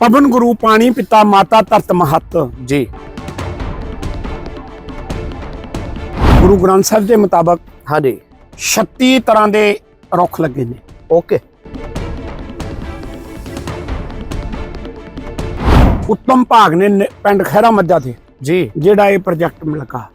ਪਵਨ ਗੁਰੂ ਪਾਣੀ ਪਿਤਾ ਮਾਤਾ ਧਰਤ ਮਹੱਤ। ਜੀ। ਗੁਰੂ ਗ੍ਰੰਥ ਸਾਹਿਬ ਦੇ ਮੁਤਾਬਕ ਹਾਂਜੀ। 36 ਤਰ੍ਹਾਂ ਦੇ ਰੁੱਖ ਲੱਗੇ ਨੇ। ਓਕੇ। ਉੱਤਮ ਭਾਗ ਨੇ ਪਿੰਡ ਖਹਿਰਾ ਮੱਜਾ ਤੇ ਜੀ। ਜਿਹੜਾ ਇਹ ਪ੍ਰੋਜੈਕਟ ਮਿਲਕਾ।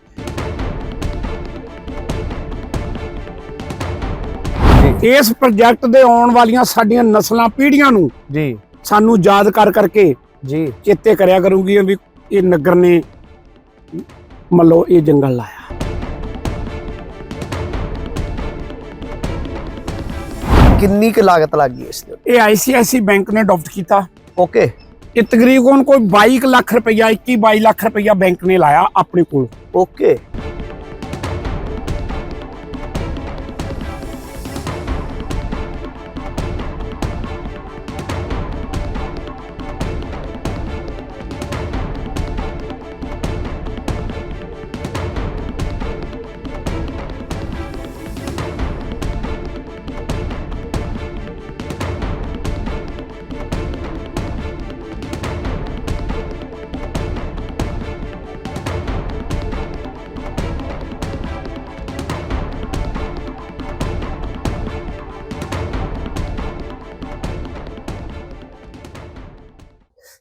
ਇਸ ਪ੍ਰੋਜੈਕਟ ਦੇ ਆਉਣ ਵਾਲੀਆਂ ਸਾਡੀਆਂ ਨਸਲਾਂ ਪੀੜ੍ਹੀਆਂ ਨੂੰ ਜੀ। ਸਾਨੂੰ ਯਾਦ ਕਰ ਕਰਕੇ ਜੀ। ਚੇਤੇ ਕਰਿਆ ਕਰੂਗੀ ਵੀ ਇਹ ਨਗਰ ਨੇ ਮੱਲੋ ਇਹ ਜੰਗਲ ਲਾਇਆ। ਕਿੰਨੀ ਕੁ ਲਾਗਤ ਲੱਗੀ ਇਸ ਤੇ? ਇਹ ਆਈਸੀਆਈਸੀ ਬੈਂਕ ਨੇ ਅਡਾਪਟ ਕੀਤਾ। ਓਕੇ। ਇਹ ਤਕਰੀਬਨ ਕੋਈ 22 ਕੁ ਲੱਖ ਰੁਪਈਆ 21 22 ਲੱਖ ਰੁਪਈਆ ਬੈਂਕ ਨੇ ਲਾਇਆ ਆਪਣੇ ਕੋਲ। ਓਕੇ।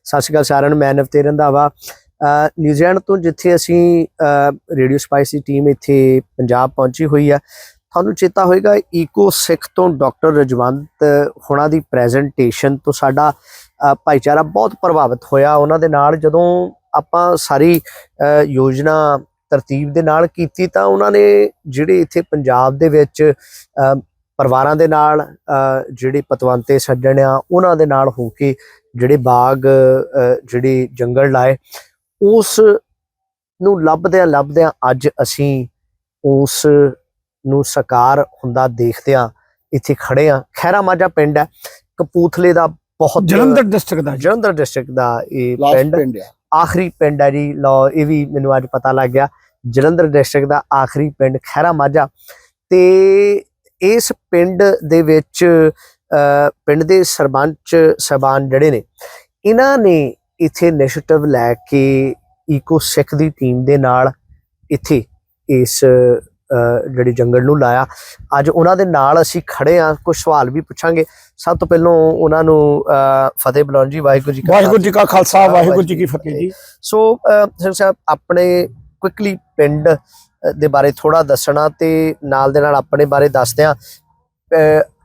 ਸਤਿ ਸ਼੍ਰੀ ਅਕਾਲ ਸਾਰਿਆਂ ਨੂੰ, ਮੈਂ ਨਵਤੇਜ ਰੰਧਾਵਾ। ਨਿਊਜ਼ੀਲੈਂਡ ਤੋਂ ਜਿੱਥੇ ਅਸੀਂ ਰੇਡੀਓ ਸਪਾਈਸੀ ਟੀਮ ਇੱਥੇ ਪੰਜਾਬ ਪਹੁੰਚੀ ਹੋਈ ਆ, ਤੁਹਾਨੂੰ ਚੇਤਾ ਹੋਏਗਾ ਈਕੋ ਸਿੱਖ ਤੋਂ ਡਾਕਟਰ ਰਜਵੰਤ ਹੁਣਾਂ ਦੀ ਪ੍ਰੈਜੈਂਟੇਸ਼ਨ ਤੋਂ ਸਾਡਾ ਭਾਈਚਾਰਾ ਬਹੁਤ ਪ੍ਰਭਾਵਿਤ ਹੋਇਆ। ਉਹਨਾਂ ਦੇ ਨਾਲ ਜਦੋਂ ਆਪਾਂ ਸਾਰੀ ਯੋਜਨਾ ਤਰਤੀਬ ਦੇ ਨਾਲ ਕੀਤੀ ਤਾਂ ਉਹਨਾਂ ਨੇ ਜਿਹੜੇ ਇੱਥੇ ਪੰਜਾਬ ਦੇ ਵਿੱਚ ਪਰਿਵਾਰਾਂ ਦੇ ਨਾਲ ਅਹ, ਜਿਹੜੇ ਪਤਵੰਤੇ ਸੱਜਣ ਆ ਉਹਨਾਂ ਦੇ ਨਾਲ ਹੋ ਕੇ ਜਿਹੜੇ ਬਾਗ ਜਿਹੜੇ ਜੰਗਲ ਲਾਏ ਉਸ ਨੂੰ ਲੱਭਦਿਆਂ ਲੱਭਦਿਆਂ ਅੱਜ ਅਸੀਂ ਉਸ ਨੂੰ ਸਾਕਾਰ ਹੁੰਦਾ ਦੇਖਦਿਆਂ ਇੱਥੇ ਖੜੇ ਆ ਖੈਰਾ ਮਾਝਾ ਪਿੰਡ ਹੈ ਕਪੂਥਲੇ ਦਾ ਬਹੁਤ ਜਲੰਧਰ ਡਿਸਟ੍ਰਿਕਟ ਦਾ। ਜਲੰਧਰ ਡਿਸਟ੍ਰਿਕਟ ਦਾ ਇਹ ਪਿੰਡ ਆ। ਆਖਰੀ ਪਿੰਡ ਹੈ ਜੀ ਲਓ ਇਹ ਵੀ ਮੈਨੂੰ ਅੱਜ ਪਤਾ ਲੱਗ ਗਿਆ। ਜਲੰਧਰ ਡਿਸਟ੍ਰਿਕਟ ਦਾ ਆਖਰੀ ਪਿੰਡ ਖੈਰਾ ਮਾਝਾ। ਤੇ ਇਸ ਪਿੰਡ ਦੇ ਵਿੱਚ ਪਿੰਡ ਦੇ ਸਰਪੰਚ ਸਹਿਬਾਨ ਜਿਹੜੇ ਨੇ ਇਹਨਾਂ ਨੇ ਇੱਥੇ ਇਨੀਸ਼ੀਏਟਿਵ ਲੈ ਕੇ ਈਕੋ ਸਿੱਖ ਦੀ ਟੀਮ ਦੇ ਨਾਲ ਇੱਥੇ ਇਸ ਜਿਹੜੀ ਜੰਗਲ ਨੂੰ ਲਾਇਆ। ਅੱਜ ਉਹਨਾਂ ਦੇ ਨਾਲ ਅਸੀਂ ਖੜੇ ਆ ਕੁਝ ਸਵਾਲ ਵੀ ਪੁੱਛਾਂਗੇ। ਸਭ ਤੋਂ ਪਹਿਲਾਂ ਉਹਨਾਂ ਨੂੰ ਫਤਿਹ ਬੁਲਾਉਣ ਜੀ ਵਾਹਿਗੁਰੂ ਜੀ ਕਾ ਵਾਹਿਗੁਰੂ ਜੀ ਕਾ ਖਾਲਸਾ ਵਾਹਿਗੁਰੂ ਜੀ ਕੀ ਫਤਿਹ ਜੀ। ਸੋ ਸਿੰਘ ਸਾਹਿਬ ਆਪਣੇ ਕੁਇਕਲੀ ਪਿੰਡ ਦੇ ਬਾਰੇ ਥੋੜਾ ਦੱਸਣਾ ਤੇ ਨਾਲ ਦੇ ਨਾਲ ਆਪਣੇ ਬਾਰੇ ਦੱਸਦਿਆਂ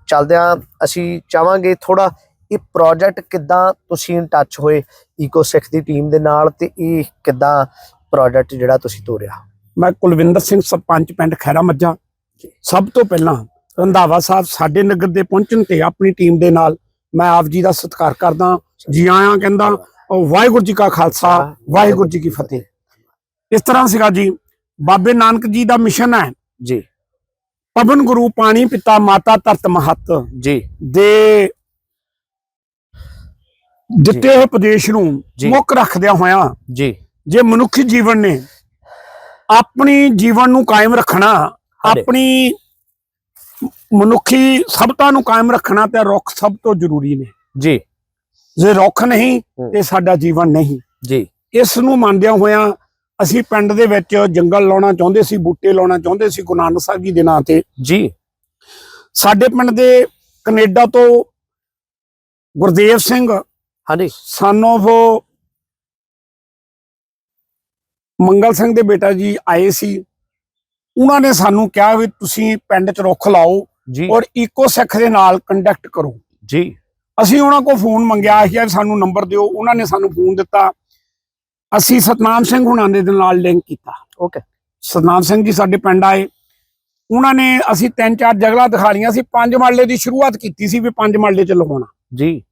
ਚੱਲਦਿਆਂ ਅਸੀਂ ਚਾਹਾਂਗੇ ਥੋੜਾ ਇਹ ਪ੍ਰੋਜੈਕਟ ਕਿੱਦਾਂ ਤੁਸੀਂ ਇਨ ਟੱਚ ਹੋਏ ਈਕੋ ਸਿੱਖ ਦੀ ਟੀਮ ਦੇ ਨਾਲ ਤੇ ਇਹ ਕਿੱਦਾਂ ਪ੍ਰੋਜੈਕਟ ਜਿਹੜਾ ਤੁਸੀਂ ਤੋਰਿਆ? ਮੈਂ ਕੁਲਵਿੰਦਰ ਸਿੰਘ ਸਰਪੰਚ ਪਿੰਡ ਖੈਰਾ ਮੱਜਾ ਸਭ ਤੋਂ ਪਹਿਲਾਂ ਰੰਧਾਵਾ ਸਾਹਿਬ ਸਾਡੇ ਨਗਰ ਦੇ ਪਹੁੰਚਣ ਤੇ ਆਪਣੀ ਟੀਮ ਦੇ ਨਾਲ ਮੈਂ ਆਪ ਜੀ ਦਾ ਸਤਿਕਾਰ ਕਰਦਾ। ਜੀ ਆਇਆਂ ਕਹਿੰਦਾ ਵਾਹਿਗੁਰੂ ਜੀ ਕਾ ਖਾਲਸਾ ਵਾਹਿਗੁਰੂ ਜੀ ਕੀ ਫਤਿਹ। ਇਸ ਤਰ੍ਹਾਂ ਸੀਗਾ ਜੀ। ਬਾਬੇ ਨਾਨਕ ਜੀ ਦਾ ਮਿਸ਼ਨ ਹੈ। ਜੀ। ਪਵਨ ਗੁਰੂ ਪਾਣੀ ਪਿਤਾ ਮਾਤਾ ਧਰਤ ਮਹੱਤ ਜੀ। ਦੇ ਦਿੱਤੇ ਹੋਏ ਉਪਦੇਸ਼ ਨੂੰ। ਮੁੱਖ ਰੱਖਦਿਆਂ ਹੋਇਆਂ ਜੀ। ਜੇ ਮਨੁੱਖੀ ਜੀਵਨ ਨੇ ਆਪਣੀ ਜੀਵਨ ਨੂੰ ਕਾਇਮ ਰੱਖਣਾ। ਆਪਣੀ ਮਨੁੱਖੀ ਸਭਤਾ ਨੂੰ ਕਾਇਮ ਰੱਖਣਾ ਤੇ ਰੁੱਖ ਸਭ ਤੋਂ ਜ਼ਰੂਰੀ ਨੇ। ਜੀ। ਜੇ ਰੁੱਖ ਨਹੀਂ। ਤੇ ਸਾਡਾ ਜੀਵਨ ਨਹੀਂ। ਜੀ। ਇਸ ਨੂੰ ਮੰਨਦਿਆਂ ਹੋਇਆਂ ਅਸੀਂ ਪਿੰਡ ਦੇ ਵਿੱਚ ਜੰਗਲ ਲਾਉਣਾ ਚਾਹੁੰਦੇ ਸੀ ਬੂਟੇ ਲਾਉਣਾ ਚਾਹੁੰਦੇ ਸੀ ਗੁਰੂ ਨਾਨਕ ਸਾਹਿਬ ਜੀ ਦੇ ਨਾਂ ਤੇ। ਜੀ। ਸਾਡੇ ਪਿੰਡ ਦੇ ਕੈਨੇਡਾ ਤੋਂ ਗੁਰਦੇਵ ਸਿੰਘ ਹਾਂਜੀ। ਸਨ of ਮੰਗਲ ਸਿੰਘ ਦੇ ਬੇਟਾ ਜੀ ਆਏ ਸੀ। ਉਹਨਾਂ ਨੇ ਸਾਨੂੰ ਕਿਹਾ ਵੀ ਤੁਸੀਂ ਪਿੰਡ 'ਚ ਰੁੱਖ ਲਾਓ ਔਰ ਇਕੋ ਸਿੱਖ ਦੇ ਨਾਲ ਕੰਟੈਕਟ ਕਰੋ। ਜੀ। ਅਸੀਂ ਉਹਨਾਂ ਕੋਲ ਫੋਨ ਮੰਗਿਆ ਸੀ ਯਾਰ ਸਾਨੂੰ ਨੰਬਰ ਦਿਓ। ਉਹਨਾਂ ਨੇ ਸਾਨੂੰ ਫੋਨ ਦਿੱਤਾ। ਅਸੀਂ ਸਤਨਾਮ ਸਿੰਘ ਹੁਣਾਂ ਦੇ ਨਾਲ ਲਿੰਕ ਕੀਤਾ। ਓਕੇ ਸਤਨਾਮ ਸਿੰਘ ਜੀ ਸਾਡੇ ਪਿੰਡ ਆਏ। ਉਹਨਾਂ ਨੇ ਅਸੀਂ ਤਿੰਨ ਚਾਰ ਜਗ੍ਹਾ ਦਿਖਾ ਲਈਆਂ ਸੀ। ਪੰਜ ਮਰਲੇ ਦੀ ਸ਼ੁਰੂਆਤ ਕੀਤੀ ਸੀ ਵੀ ਪੰਜ ਮਰਲੇ 'ਚ ਲਗਾਉਣਾ ਜੀ।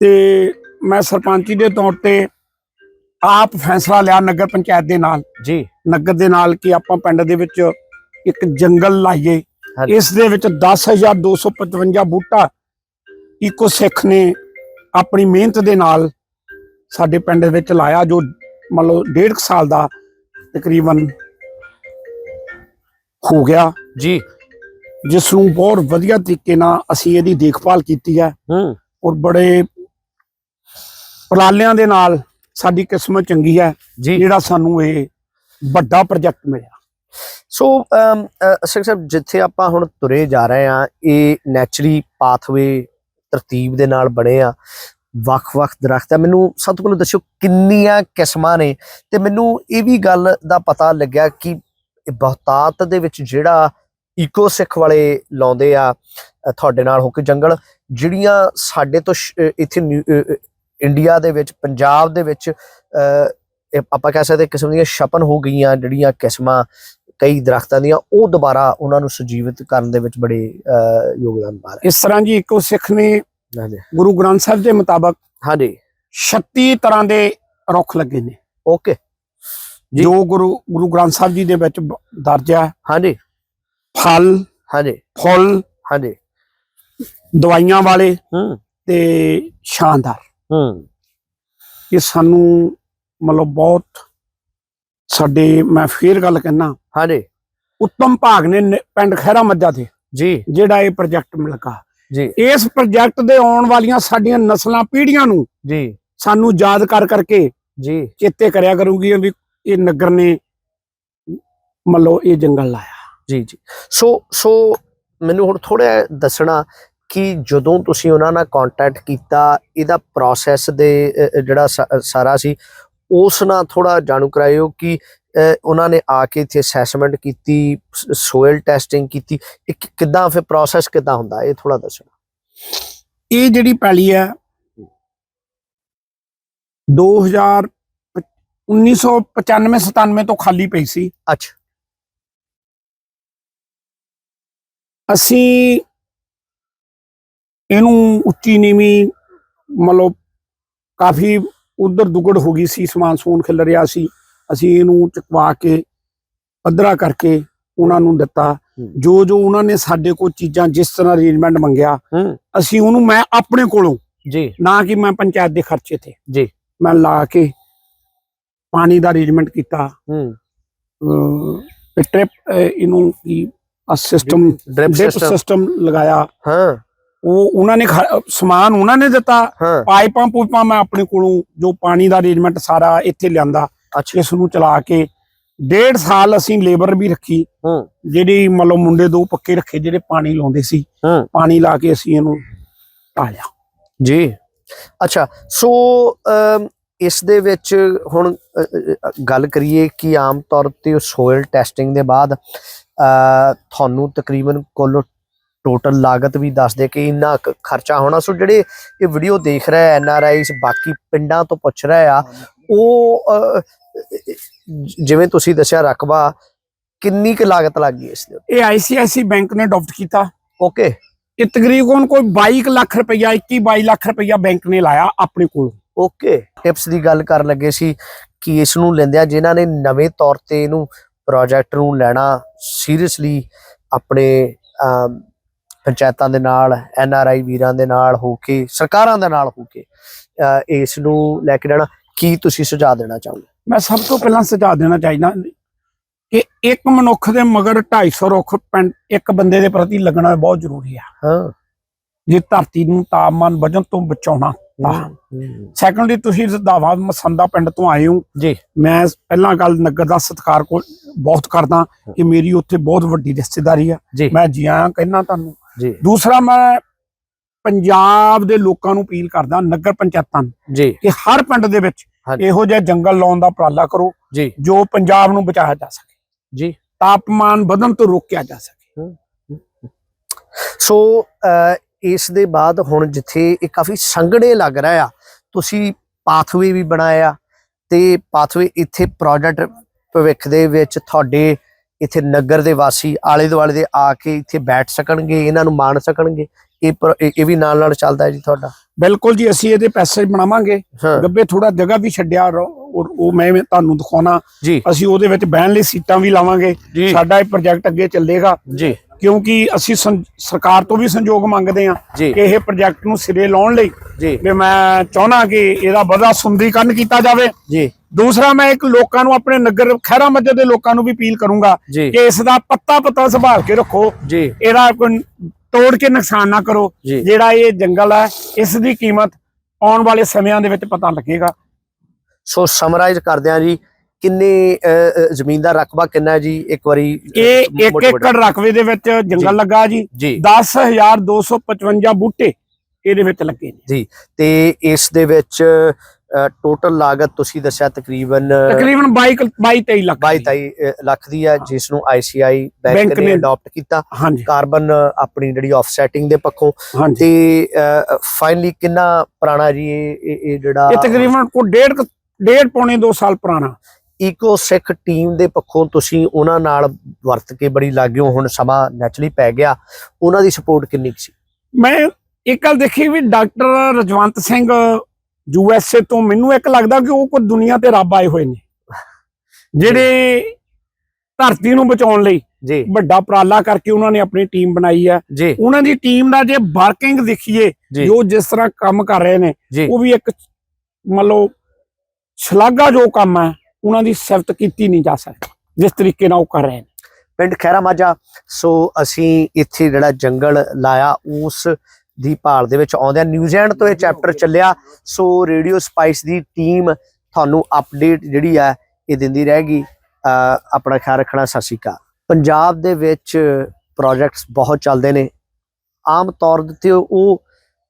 ਤੇ ਮੈਂ ਸਰਪੰਚੀ ਦੇ ਤੌਰ ਤੇ ਆਪ ਫੈਸਲਾ ਲਿਆ ਨਗਰ ਪੰਚਾਇਤ ਦੇ ਨਾਲ। ਜੀ। ਨਗਰ ਦੇ ਨਾਲ ਕਿ ਆਪਾਂ ਪਿੰਡ ਦੇ ਵਿੱਚ ਇੱਕ ਜੰਗਲ ਲਾਈਏ। ਇਸ ਦੇ ਵਿੱਚ 10255 ਬੂਟਾ ਇਕੋ ਸਿੱਖ ਨੇ ਆਪਣੀ ਮਿਹਨਤ ਦੇ ਨਾਲ ਸਾਡੇ ਪਿੰਡ ਵਿੱਚ ਲਾਇਆ ਜੋ ਮੰਨ ਲਓ ਡੇਢ ਕੁ ਸਾਲ ਦਾ ਤਕਰੀਬਨ ਹੋ ਗਿਆ। ਜੀ। ਜਿਸ ਨੂੰ ਬਹੁਤ ਵਧੀਆ ਤਰੀਕੇ ਨਾਲ ਅਸੀਂ ਇਹਦੀ ਦੇਖਭਾਲ ਕੀਤੀ ਹੈ। ਹੂੰ। ਔਰ ਬੜੇ ਉਪਰਾਲਿਆਂ ਦੇ ਨਾਲ ਸਾਡੀ ਕਿਸਮਤ ਚੰਗੀ ਹੈ। ਜਿਹੜਾ ਸਾਨੂੰ ਇਹ ਵੱਡਾ ਪ੍ਰੋਜੈਕਟ ਮਿਲਿਆ। ਸੋ ਸਿੰਘ ਸਾਹਿਬ ਜਿੱਥੇ ਆਪਾਂ ਹੁਣ ਤੁਰੇ ਜਾ ਰਹੇ ਆ ਇਹ ਨੈਚੁਰਲੀ ਪਾਥਵੇ ਤਰਤੀਬ ਦੇ ਨਾਲ ਬਣੇ ਆ। ਵੱਖ-ਵੱਖ ਦਰਖਤ ਆ। ਮੈਨੂੰ ਸਭ ਤੋਂ ਪਹਿਲਾਂ ਦੱਸਿਓ ਕਿੰਨੀਆਂ ਕਿਸਮਾਂ ਨੇ ਤੇ ਮੈਨੂੰ ਇਹ ਵੀ ਗੱਲ ਦਾ ਪਤਾ ਲੱਗਿਆ ਕਿ ਬਹੁਤਾਤ ਦੇ ਵਿੱਚ ਜਿਹੜਾ ਈਕੋ ਸਿੱਖ ਵਾਲੇ ਲਾਉਂਦੇ ਆ ਤੁਹਾਡੇ ਨਾਲ ਹੋ ਕੇ ਜੰਗਲ, ਜਿਹੜੀਆਂ ਸਾਡੇ ਤੋਂ ਇੱਥੇ ਨਿਊ- ਇੰਡੀਆ ਦੇ ਵਿੱਚ, ਪੰਜਾਬ ਦੇ ਵਿੱਚ ਆਪਾਂ ਕਹਿ ਸਕਦੇ ਕਿਸਮ ਦੀਆਂ ਛਪਨ ਹੋ ਗਈਆਂ ਜਿਹੜੀਆਂ ਕਿਸਮਾਂ ਕਈ ਦਰਖਤਾਂ ਦੀਆਂ, ਉਹ ਦੁਬਾਰਾ ਉਹਨਾਂ ਨੂੰ ਸੁਜੀਵਿਤ ਕਰਨ ਦੇ ਵਿੱਚ ਬੜੇ ਯੋਗਦਾਨ ਪਾ ਰਹੇ ਇਸ ਤਰ੍ਹਾਂ ਜੀ ਇਕੋ ਸਿੱਖ ਨੇ ਹਾਂਜੀ। ਗੁਰੂ ਗ੍ਰੰਥ ਸਾਹਿਬ ਦੇ ਮੁਤਾਬਕ ਹਾਂਜੀ। 36 ਤਰ੍ਹਾਂ ਦੇ ਰੁੱਖ ਲੱਗੇ ਨੇ। ਓਕੇ। ਜੀ। ਗੁਰੂ ਗੁਰੂ ਗ੍ਰੰਥ ਸਾਹਿਬ ਜੀ ਦੇ ਵਿੱਚ ਦਰਜ ਹੈ। ਹਾਂਜੀ। ਫਲ ਹਾਂਜੀ। ਫੁੱਲ ਹਾਂਜੀ। ਦਵਾਈਆਂ ਵਾਲੇ ਹੂੰ। ਤੇ ਸ਼ਾਨਦਾਰ। ਹੂੰ। ਇਹ ਸਾਨੂੰ ਮਤਲਬ ਬਹੁਤ ਸਾਡੇ ਮੈਂ ਫੇਰ ਗੱਲ ਕਹਿਣਾ ਹਾਂਜੀ। ਉੱਤਮ ਭਾਗ ਨੇ ਪਿੰਡ ਖਹਿਰਾ ਮੱਜਾ ਤੇ ਜੀ। ਜਿਹੜਾ ਇਹ ਪ੍ਰੋਜੈਕਟ ਮਿਲਗਾ ਜੀ। ਇਸ ਪ੍ਰੋਜੈਕਟ ਦੇ ਆਉਣ ਵਾਲੀਆਂ ਸਾਡੀਆਂ ਨਸਲਾਂ ਪੀੜ੍ਹੀਆਂ ਨੂੰ ਜੀ। ਸਾਨੂੰ ਯਾਦ ਕਰ ਕਰਕੇ ਜੀ। ਚੇਤੇ ਕਰਿਆ ਕਰੂਗੀ ਵੀ ਇਹ ਨਗਰ ਨੇ ਮੱਲੋ ਇਹ ਜੰਗਲ ਲਾਇਆ। ਜੀ ਜੀ। ਸੋ ਸੋ ਮੈਨੂੰ ਹੁਣ ਥੋੜਾ ਦੱਸਣਾ ਕਿ ਜਦੋਂ ਤੁਸੀਂ ਉਹਨਾਂ ਨਾਲ ਕੰਟੈਕਟ ਕੀਤਾ ਇਹਦਾ ਪ੍ਰੋਸੈਸ ਦੇ ਜਿਹੜਾ ਸਾਰਾ ਸੀ ਉਸ ਨਾਲ ਥੋੜਾ ਜਾਣੂ ਕਰਾਇਓ ਕਿ ਉਹਨਾਂ ਨੇ ਆ ਕੇ ਇੱਥੇ ਅਸੈਸਮੈਂਟ ਕੀਤੀ ਸੋਇਲ ਟੈਸਟਿੰਗ ਕੀਤੀ। ਇਹ ਕਿੱਦਾਂ ਫਿਰ ਪ੍ਰੋਸੈਸ ਕਿੱਦਾਂ ਹੁੰਦਾ? ਇਹ ਥੋੜਾ ਦੱਸਣਾ। ਇਹ ਜਿਹੜੀ ਪੈਲੀ ਹੈ 2000 1995 97 ਤੋਂ ਖਾਲੀ ਪਈ ਸੀ। ਅੱਛਾ। ਅਸੀਂ ਇਹਨੂੰ ਉੱਚੀ ਨੀਵੀਂ ਮਤਲਬ ਕਾਫੀ ਉਧਰ ਦੁਗੜ ਹੋ ਗਈ ਸੀ ਸਮਾਨ ਸਮੂਨ ਖਿਲ ਰਿਹਾ ਸੀ। ਅਸੀਂ ਇਹਨੂੰ ਚੁਕਵਾ ਕੇ ਪੱਧਰਾ ਕਰਕੇ ਉਹਨਾਂ ਨੂੰ ਦਿੱਤਾ। ਜੋ ਜੋ ਉਹਨਾਂ ਨੇ ਸਾਡੇ ਕੋਲ ਚੀਜ਼ਾਂ ਜਿਸ ਤਰ੍ਹਾਂ ਅਰੇਂਜਮੈਂਟ ਮੰਗਿਆ ਅਸੀਂ ਉਹਨੂੰ ਮੈਂ ਆਪਣੇ ਕੋਲੋਂ ਜੀ। ਨਾ ਕਿ ਮੈਂ ਪੰਚਾਇਤ ਦੇ ਖਰਚੇ ਤੇ। ਜੀ। ਮੈਂ ਲਾ ਕੇ ਪਾਣੀ ਦਾ ਅਰੇਂਜਮੈਂਟ ਕੀਤਾ। ਹੂੰ। ਟ੍ਰਿਪ ਇਹਨੂੰ ਕੀ ਸਿਸਟਮ ਡ੍ਰਿਪ ਸਿਸਟਮ ਲਗਾਇਆ। ਹਾਂ। ਉਹ ਉਹਨਾਂ ਨੇ ਸਮਾਨ ਉਹਨਾਂ ਨੇ ਦਿੱਤਾ। ਪਾਈਪਾਂ ਪੂਪਾਂ ਮੈਂ ਆਪਣੇ ਕੋਲੋਂ ਜੋ ਪਾਣੀ ਦਾ ਅਰੇਂਜਮੈਂਟ ਸਾਰਾ ਇੱਥੇ ਲਿਆਂਦਾ। ਇਸ ਨੂੰ ਚਲਾ ਕੇ ਡੇਢ ਸਾਲ ਅਸੀਂ ਲੇਬਰ ਵੀ ਰੱਖੀ। ਹੂੰ। ਜਿਹੜੀ ਮਤਲਬ ਮੁੰਡੇ ਦੋ ਪੱਕੇ ਰੱਖੇ ਜਿਹੜੇ ਪਾਣੀ ਲਾਉਂਦੇ ਸੀ। ਪਾਣੀ ਲਾ ਕੇ ਅਸੀਂ ਇਹਨੂੰ ਢਾਲਿਆ ਜੀ। ਅੱਛਾ ਸੋ ਇਸ ਦੇ ਵਿੱਚ ਹੁਣ ਗੱਲ ਕਰੀਏ ਕਿ ਆਮ ਤੌਰ ਤੇ ਸੋਇਲ ਟੈਸਟਿੰਗ ਦੇ ਬਾਅਦ ਤੁਹਾਨੂੰ ਤਕਰੀਬਨ ਕੁੱਲ ਟੋਟਲ ਲਾਗਤ ਵੀ ਦੱਸ ਦੇ ਕਿ ਇੰਨਾ ਖਰਚਾ ਹੋਣਾ। ਸੋ ਜਿਹੜੇ ਇਹ ਵੀਡੀਓ ਦੇਖ ਰਹੇ ਐਨ ਆਰ ਆਈਸ ਬਾਕੀ ਪਿੰਡਾਂ ਤੋਂ ਪੁੱਛ ਰਹੇ ਆ ਉਹ ਜਿਵੇਂ ਤੁਸੀਂ ਦੱਸਿਆ ਰਕਬਾ ਕਿੰਨੀ ਕੁ ਲਾਗਤ ਲੱਗ ਗਈ ਇਸ ਦੇ ਇਹ ਆਈਸੀਆਈਸੀ ਬੈਂਕ ਨੇ ਅਡਾਪਟ ਕੀਤਾ। ਓਕੇ ਇਹ ਤਕਰੀਬਨ ਕੋਈ 22 ਕੁ ਲੱਖ ਰੁਪਈਆ 21 22 ਲੱਖ ਰੁਪਈਆ ਬੈਂਕ ਨੇ ਲਾਇਆ ਆਪਣੇ ਕੋਲ। ਓਕੇ ਟਿਪਸ ਦੀ ਗੱਲ ਕਰਨ ਲੱਗੇ ਸੀ ਕਿ ਇਸ ਨੂੰ ਲੈਂਦਿਆਂ ਜਿਨ੍ਹਾਂ ਨੇ ਨਵੇਂ ਤੌਰ ਤੇ ਇਹਨੂੰ ਪ੍ਰੋਜੈਕਟ ਨੂੰ ਲੈਣਾ ਸੀਰੀਅਸਲੀ ਆਪਣੇ ਪੰਚਾਇਤਾਂ ਦੇ ਨਾਲ ਐਨ ਆਰ ਆਈ ਵੀਰਾਂ ਦੇ ਨਾਲ ਹੋ ਕੇ ਸਰਕਾਰਾਂ ਦੇ ਨਾਲ ਹੋ ਕੇ ਇਸ ਨੂੰ ਲੈ ਕੇ ਜਾਣਾ ਕੀ ਤੁਸੀਂ ਸੁਝਾਅ ਦੇਣਾ ਚਾਹੋਗੇ? ਮੈਂ ਸਭ ਤੋਂ ਪਹਿਲਾਂ ਸੁਝਾਅ ਦੇਣਾ ਚਾਹੀਦਾ ਕਿ ਇੱਕ ਮਨੁੱਖ ਦੇ ਮਗਰ 250 ਰੁੱਖ ਇੱਕ ਬੰਦੇ ਦੇ ਪ੍ਰਤੀ ਲੱਗਣਾ ਬਹੁਤ ਜ਼ਰੂਰੀ ਆ। ਹਾਂ। ਜੇ ਧਰਤੀ ਨੂੰ ਤਾਪਮਾਨ ਵਧਣ ਤੋਂ ਬਚਾਉਣਾ ਸੈਕੰਡਲੀ ਤੁਸੀਂ ਰਧਾਵਾ ਮਸੰਦਾ ਪਿੰਡ ਤੋਂ ਆਏ ਹੋ। ਜੀ। ਮੈਂ ਪਹਿਲਾਂ ਗੱਲ ਨਗਰ ਦਾ ਸਤਿਕਾਰ ਕੋ ਬਹੁਤ ਕਰਦਾ ਕਿ ਮੇਰੀ ਉੱਥੇ ਬਹੁਤ ਵੱਡੀ ਰਿਸ਼ਤੇਦਾਰੀ ਆ। ਮੈਂ ਜੀ ਆਇਆਂ ਕਹਿਣਾ ਤੁਹਾਨੂੰ। ਦੂਸਰਾ ਮੈਂ ਪੰਜਾਬ ਦੇ ਲੋਕਾਂ ਨੂੰ ਅਪੀਲ ਕਰਦਾ ਨਗਰ ਪੰਚਾਇਤਾਂ ਨੂੰ ਜੀ। ਕਿ ਹਰ ਪਿੰਡ ਦੇ ਵਿੱਚ। ਇਹੋ ਜਿਹਾ ਜੰਗਲ ਲਾਉਣ ਦਾ ਉਪਰਾਲਾ ਕਰੋ ਜੀ। ਜੋ ਪੰਜਾਬ ਨੂੰ ਬਚਾਇਆ ਜਾ ਸਕੇ। ਜੀ। ਤਾਪਮਾਨ ਵਧਣ ਤੋਂ ਰੋਕਿਆ ਜਾ ਸਕੇ। ਸੋ ਇਸ ਦੇ ਬਾਅਦ ਹੁਣ ਜਿੱਥੇ ਇਹ ਕਾਫੀ ਸੰਘਣੇ ਲੱਗ ਰਿਹਾ ਆ ਤੁਸੀਂ ਪਾਥਵੇ ਵੀ ਬਣਾਇਆ ਤੇ ਪਾਥਵੇ ਇੱਥੇ ਪ੍ਰੋਜੈਕਟ ਭਵਿੱਖ ਦੇ ਵਿੱਚ ਤੁਹਾਡੇ ਇੱਥੇ ਨਗਰ ਦੇ ਵਾਸੀ ਆਲੇ ਦੁਆਲੇ ਦੇ ਆ ਕੇ ਇੱਥੇ ਬੈਠ ਸਕਣਗੇ ਇਹਨਾਂ ਨੂੰ ਮਾਣ ਸਕਣਗੇ। ਇਹ ਇਹ ਇਹ ਵੀ ਨਾਲ ਨਾਲ ਚੱਲਦਾ ਹੈ ਜੀ ਤੁਹਾਡਾ? ਬਿਲਕੁਲ ਜੀ ਅਸੀਂ ਇਹਦੇ ਪੈਸੇ ਬਣਾਵਾਂਗੇ। ਗੱਬੇ ਥੋੜਾ ਜਗ੍ਹਾ ਵੀ ਛੱਡਿਆ ਔਰ ਉਹ ਮੈਂ ਤੁਹਾਨੂੰ ਦਿਖਾਉਣਾ। ਅਸੀਂ ਉਹਦੇ ਵਿੱਚ ਬਹਿਣ ਲਈ ਸੀਟਾਂ ਵੀ ਲਾਵਾਂਗੇ। ਸਾਡਾ ਇਹ ਪ੍ਰੋਜੈਕਟ ਅੱਗੇ ਚੱਲੇਗਾ। ਜੀ। ਕਿਉਂਕਿ ਅਸੀਂ ਸਰਕਾਰ ਤੋਂ ਵੀ ਸੰਯੋਗ ਮੰਗਦੇ ਜੀ। ਕਿ ਇਹ ਪ੍ਰੋਜੈਕਟ ਨੂੰ ਸਿਰੇ ਲਾਉਣ ਲਈ ਵੀ ਮੈਂ ਚਾਹੁੰਦਾ ਕਿ ਇਹਦਾ ਵਧਾ ਸੁੰਦਰੀਕਰਨ ਕੀਤਾ ਜਾਵੇ। ਜੀ। ਦੂਸਰਾ ਮੈਂ ਇੱਕ ਲੋਕਾਂ ਨੂੰ ਆਪਣੇ ਨਗਰ ਖਹਿਰਾ ਮੱਜਦ ਦੇ ਲੋਕਾਂ ਨੂੰ ਵੀ ਅਪੀਲ ਕਰੂੰਗਾ ਕਿ ਇਸ ਦਾ ਪੱਤਾ ਪੱਤਾ ਸੰਭਾਲ ਕੇ ਰੱਖੋ। ਜੀ। ਇਹਦਾ ਕੋਈ ਤੋੜ ਕੇ ਨੁਕਸਾਨ ਨਾ ਕਰੋ। ਜੀ। ਜਿਹੜਾ ਇਹ ਜੰਗਲ ਹੈ ਇਸ ਦੀ ਕੀਮਤ ਆਉਣ ਵਾਲੇ ਸਮਿਆਂ ਦੇ ਵਿੱਚ ਪਤਾ ਲੱਗੇਗਾ। ਸੋ ਸਮਰਾਈਜ਼ ਕਰਦੇ ਹਾਂ ਜੀ ਕਿੰਨੇ ਜ਼ਮੀਨ ਦਾ ਰਕਬਾ ਕਿੰਨਾ ਜੀ? ਇੱਕ ਵਾਰੀ ਇਹ 1 ਮੋਟੇ-ਮੋਟੇ- ਏਕੜ ਰਕਬੇ ਦੇ ਵਿੱਚ ਜੀ। ਜੰਗਲ ਲੱਗਾ ਜੀ। ਜੀ। 10255 ਬੂਟੇ ਇਹਦੇ ਵਿੱਚ ਲੱਗੇ ਨੇ। ਤੇ ਇਸ ਦੇ ਵਿੱਚ ਟੋਟਲ ਲਾਗਤ ਤੁਸੀਂ ਦੱਸਿਆ ਤਕਰੀਬਨ ਤਕਰੀਬਨ 22 22 23 ਲੱਖ 22 ਦੀ। 23 ਲੱਖ ਦੀ ਹੈ ਜਿਸ ਨੂੰ ਆਈਸੀਆਈ ਬੈਂਕ ਨੇ ਅਡਾਪਟ ਕੀਤਾ। ਕਾਰਬਨ ਆਪਣੀ ਜਿਹੜੀ ਆਫਸੈਟਿੰਗ ਦੇ ਪੱਖੋਂ। ਤੇ ਫਾਈਨਲੀ ਕਿੰਨਾ ਪੁਰਾਣਾ ਜੀ ਇਹ ਇਹ- ਜਿਹੜਾ ਇਹ ਤਕਰੀਬਨ ਕੋ ਡੇਢ ਡੇਢ ਪੌਣੇ 2 ਸਾਲ ਪੁਰਾਣਾ। ਈਕੋ ਸਿੱਖ ਟੀਮ ਦੇ ਪੱਖੋਂ ਤੁਸੀਂ ਉਹਨਾਂ ਨਾਲ ਵਰਤ ਕੇ ਬੜੀ ਲੱਗਿਓ ਹੁਣ ਸਮਾਂ ਨੈਚੁਰਲੀ ਪੈ ਗਿਆ। ਉਹਨਾਂ ਦੀ ਸਪੋਰਟ ਕਿੰਨੀ ਸੀ? ਮੈਂ ਇੱਕ ਗੱਲ ਦੇਖੀ ਵੀ doctor Rajwant Singh U S A ਤੋਂ ਮੈਨੂੰ ਇੱਕ ਲੱਗਦਾ ਕਿ ਉਹ ਕੋਈ ਦੁਨੀਆ ਤੇ ਰੱਬ ਆਏ ਹੋਏ ਨੇ। ਜਿਹੜੇ ਧਰਤੀ ਨੂੰ ਬਚਾਉਣ ਲਈ ਜੀ। ਵੱਡਾ ਉਪਰਾਲਾ ਕਰਕੇ ਉਹਨਾਂ ਨੇ ਆਪਣੀ ਟੀਮ ਬਣਾਈ ਜੀ। ਉਹਨਾਂ ਦੀ ਟੀਮ ਦਾ ਜੇ ਵਰਕਿੰਗ ਦੇਖੀਏ ਜੀ। ਜਿਸ ਤਰ੍ਹਾਂ ਕੰਮ ਕਰ ਰਹੇ ਨੇ ਉਹ ਵੀ ਇੱਕ ਮੰਨ ਲਓ ਸ਼ਲਾਘਾ ਜੋ ਕੰਮ ਹੈ ਉਹਨਾਂ ਦੀ ਸਿਫਤ ਕੀਤੀ ਨਹੀਂ ਜਾ ਸਕਦੀ ਜਿਸ ਤਰੀਕੇ ਨਾਲ ਉਹ ਕਰ ਰਹੇ ਨੇ। ਪਿੰਡ ਖੈਰਾ ਮਾਜਾ ਸੋ ਅਸੀਂ ਇੱਥੇ ਜਿਹੜਾ ਜੰਗਲ ਲਾਇਆ ਉਸ ਦੀ ਭਾਲ ਦੇ ਵਿੱਚ ਆਉਂਦੇ ਆ। ਨਿਊਜ਼ੀਲੈਂਡ ਤੋਂ ਇਹ ਚੈਪਟਰ ਚੱਲਿਆ। ਸੋ ਰੇਡੀਓ ਸਪਾਈਸ ਦੀ ਟੀਮ ਤੁਹਾਨੂੰ ਅਪਡੇਟ ਜਿਹੜੀ ਆ ਇਹ ਦਿੰਦੀ ਰਹੇਗੀ। ਆਪਣਾ ਖਿਆਲ ਰੱਖਣਾ ਸਤਿ ਸ਼੍ਰੀ ਅਕਾਲ। ਪੰਜਾਬ ਦੇ ਵਿੱਚ ਪ੍ਰੋਜੈਕਟਸ ਬਹੁਤ ਚੱਲਦੇ ਨੇ। ਆਮ ਤੌਰ ਉੱਤੇ ਉਹ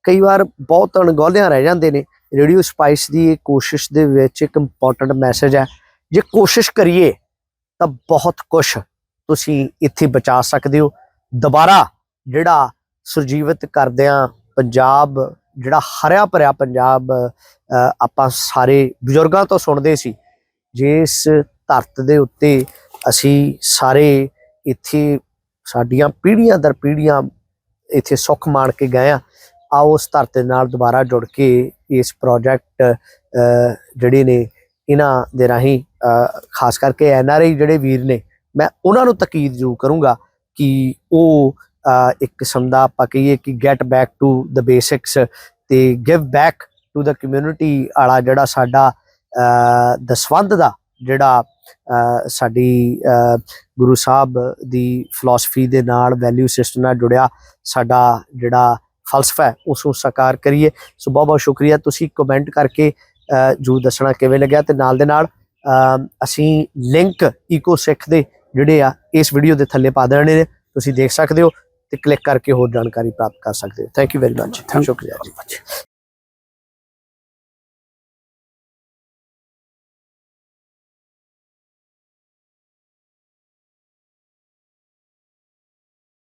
ਕਈ ਵਾਰ ਬਹੁਤ ਅਣਗੌਲਿਆਂ ਰਹਿ ਜਾਂਦੇ ਨੇ। ਰੇਡੀਓ ਸਪਾਈਸ ਦੀ ਇਹ ਕੋਸ਼ਿਸ਼ ਦੇ ਵਿੱਚ ਇੱਕ ਇੰਪੋਰਟੈਂਟ ਮੈਸੇਜ ਹੈ। ਜੇ ਕੋਸ਼ਿਸ਼ ਕਰੀਏ ਤਾਂ ਬਹੁਤ ਕੁਝ ਤੁਸੀਂ ਇੱਥੇ ਬਚਾ ਸਕਦੇ ਹੋ। ਦੁਬਾਰਾ ਜਿਹੜਾ ਸੁਰਜੀਵਿਤ ਕਰਦਿਆਂ ਪੰਜਾਬ, ਜਿਹੜਾ ਹਰਿਆ ਭਰਿਆ ਪੰਜਾਬ ਆਪਾਂ ਸਾਰੇ ਬਜ਼ੁਰਗਾਂ ਤੋਂ ਸੁਣਦੇ ਸੀ, ਜਿਸ ਧਰਤ ਦੇ ਉੱਤੇ ਅਸੀਂ ਸਾਰੇ ਇੱਥੇ ਸਾਡੀਆਂ ਪੀੜ੍ਹੀਆਂ ਦਰ ਪੀੜ੍ਹੀਆਂ ਇੱਥੇ ਸੁੱਖ ਮਾਣ ਕੇ ਗਏ ਆ ਆਓ ਉਸ ਧਰਤ ਦੇ ਨਾਲ ਦੁਬਾਰਾ ਜੁੜ ਕੇ ਇਸ ਪ੍ਰੋਜੈਕਟ ਜਿਹੜੇ ਨੇ ਇਹਨਾਂ ਦੇ ਰਾਹੀਂ ਖਾਸ ਕਰਕੇ ਐਨਆਰਆਈ ਜਿਹੜੇ ਵੀਰ ਨੇ, ਮੈਂ ਉਹਨਾਂ ਨੂੰ ਤਕੀਦ ਜ਼ਰੂਰ ਕਰੂੰਗਾ ਕਿ ਉਹ ਇੱਕ ਕਿਸਮ ਦਾ ਆਪਾਂ ਕਹੀਏ ਕਿ get back to the basics ਤੇ give back to the community ਵਾਲਾ ਜਿਹੜਾ ਸਾਡਾ ਅਹ, ਦਸਵੰਧ ਦਾ ਜਿਹੜਾ ਸਾਡੀ ਗੁਰੂ ਸਾਹਿਬ ਦੀ ਫਿਲਾਸਫੀ ਦੇ ਨਾਲ ਵੈਲਿਊ ਸਿਸਟਮ ਨਾਲ ਜੁੜਿਆ ਸਾਡਾ ਜਿਹੜਾ ਫਲਸਫਾ ਹੈ ਉਸ ਨੂੰ ਸਾਕਾਰ ਕਰੀਏ। ਸੋ ਬਹੁਤ ਬਹੁਤ ਸ਼ੁਕਰੀਆ। ਤੁਸੀਂ ਕਮੈਂਟ ਕਰਕੇ ਅਹ, ਜਰੂਰ ਦੱਸਣਾ ਕਿਵੇਂ ਲੱਗਿਆ ਤੇ ਨਾਲ ਦੇ ਨਾਲ ਅਸੀਂ ਲਿੰਕ ਈਕੋ ਸਿੱਖ ਦੇ ਜਿਹੜੇ ਆ ਇਸ ਵੀਡੀਓ ਦੇ ਥੱਲੇ ਪਾ ਦੇਣੇ ਨੇ। ਤੁਸੀਂ ਦੇਖ ਸਕਦੇ ਹੋ। ਤੇ ਕਲਿੱਕ ਕਰਕੇ ਹੋਰ ਜਾਣਕਾਰੀ ਪ੍ਰਾਪਤ ਕਰ ਸਕਦੇ ਹੋ। ਥੈਂਕ ਯੂ ਵੈਰੀ ਮਚ ਸ਼ੁਕਰੀਆ ਜੀ।